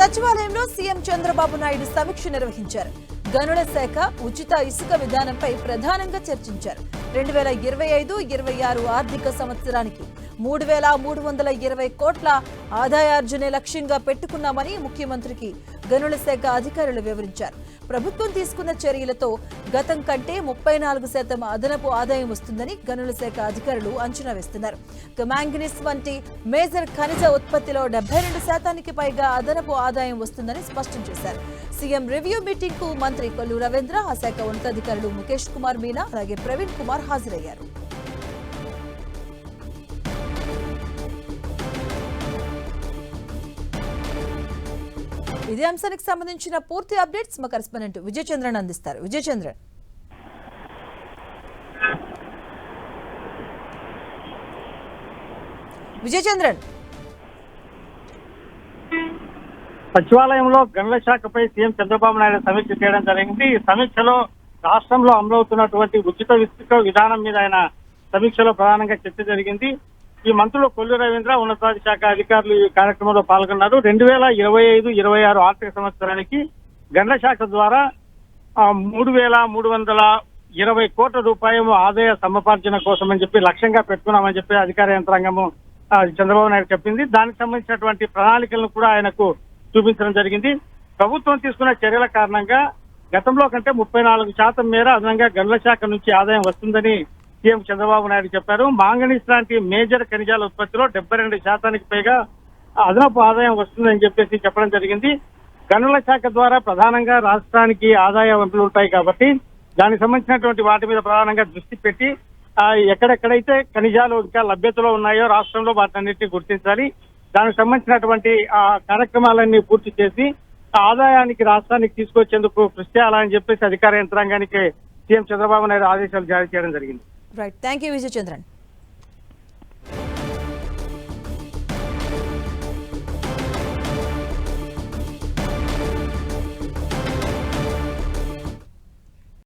సచివాలయంలో సీఎం చంద్రబాబు నాయుడు సమీక్ష నిర్వహించారు. గనుల శాఖ ఉచిత ఇసుక విధానంపై ప్రధానంగా చర్చించారు. రెండు వేల ఇరవై ఐదు ఇరవై ఆరు ఆర్థిక సంవత్సరానికి మూడు వేల మూడు వందల ఇరవై కోట్ల ఆదాయార్జనే లక్ష్యంగా పెట్టుకున్నామని ముఖ్యమంత్రికి గనుల శాఖ అధికారులు వివరించారు. ప్రభుత్వం తీసుకున్న చర్యలతో గతం కంటే ముప్పై నాలుగు శాతం అదనపు ఆదాయం వస్తుందని గనుల శాఖ అధికారులు అంచనా వేస్తున్నారు. ఇక మ్యాంగనీస్ వంటి మేజర్ ఖనిజ ఉత్పత్తిలో డెబ్బై రెండు శాతానికి పైగా అదనపు ఆదాయం వస్తుందని స్పష్టం చేశారు. సీఎం రివ్యూ మీటింగ్కు మంత్రి కొల్లు రవీంద్ర ఆ శాఖ ఉన్నతాధికారులు ముఖేష్ కుమార్ మీనా అలాగే ప్రవీణ్ కుమార్ హాజరయ్యారు. ఇదే అంశానికి సంబంధించిన పూర్తి అప్డేట్స్ మా కరెస్పాండెంట్ విజయచంద్రన్ అందిస్తారు. విజయచంద్రన్. విజయచంద్రన్. సచివాలయంలో గనుల శాఖపై సీఎం చంద్రబాబు నాయుడు సమీక్ష చేయడం జరిగింది. ఈ సమీక్షలో రాష్ట్రంలో అమలవుతున్నటువంటి ఉచిత విస్తృత విధానం మీద ఆయన సమీక్షలో ప్రధానంగా చర్చ జరిగింది. ఈ మంత్రులు కొల్లు రవీంద్ర ఉన్నతాధికార శాఖ అధికారులు ఈ కార్యక్రమంలో పాల్గొన్నారు. రెండు వేల ఇరవై ఐదు ఇరవై ఆరు ఆర్థిక సంవత్సరానికి గనుల శాఖ ద్వారా మూడు వేల మూడు వందల ఇరవై కోట్ల రూపాయలు ఆదాయ సముపార్జన కోసం అని చెప్పి లక్ష్యంగా పెట్టుకున్నామని చెప్పి అధికార యంత్రాంగము చంద్రబాబు నాయుడు చెప్పింది. దానికి సంబంధించినటువంటి ప్రణాళికలను కూడా ఆయనకు చూపించడం జరిగింది. ప్రభుత్వం తీసుకున్న చర్యల కారణంగా గతంలో కంటే ముప్పై నాలుగు శాతం మేర అదనంగా గనుల శాఖ నుంచి ఆదాయం వస్తుందని సీఎం చంద్రబాబు నాయుడు చెప్పారు మాంగనీస్ లాంటి మేజర్ ఖనిజాల ఉత్పత్తిలో డెబ్బై రెండు శాతానికి పైగా అదనపు ఆదాయం వస్తుందని చెప్పేసి చెప్పడం జరిగింది. గనుల శాఖ ద్వారా ప్రధానంగా రాష్ట్రానికి ఆదాయ వనరులు ఉంటాయి కాబట్టి దానికి సంబంధించినటువంటి వాటి మీద ప్రధానంగా దృష్టి పెట్టి ఎక్కడెక్కడైతే ఖనిజాలు ఇంకా లభ్యతలో ఉన్నాయో రాష్ట్రంలో వాటన్నిటిని గుర్తించాలి. దానికి సంబంధించినటువంటి ఆ కార్యక్రమాలన్నీ పూర్తి చేసి ఆ ఆదాయానికి రాష్ట్రానికి తీసుకొచ్చేందుకు కృషి చేయాలని చెప్పేసి అధికార యంత్రాంగానికి సీఎం చంద్రబాబు నాయుడు ఆదేశాలు జారీ చేయడం జరిగింది. Right. Thank you, Vijay Chandran.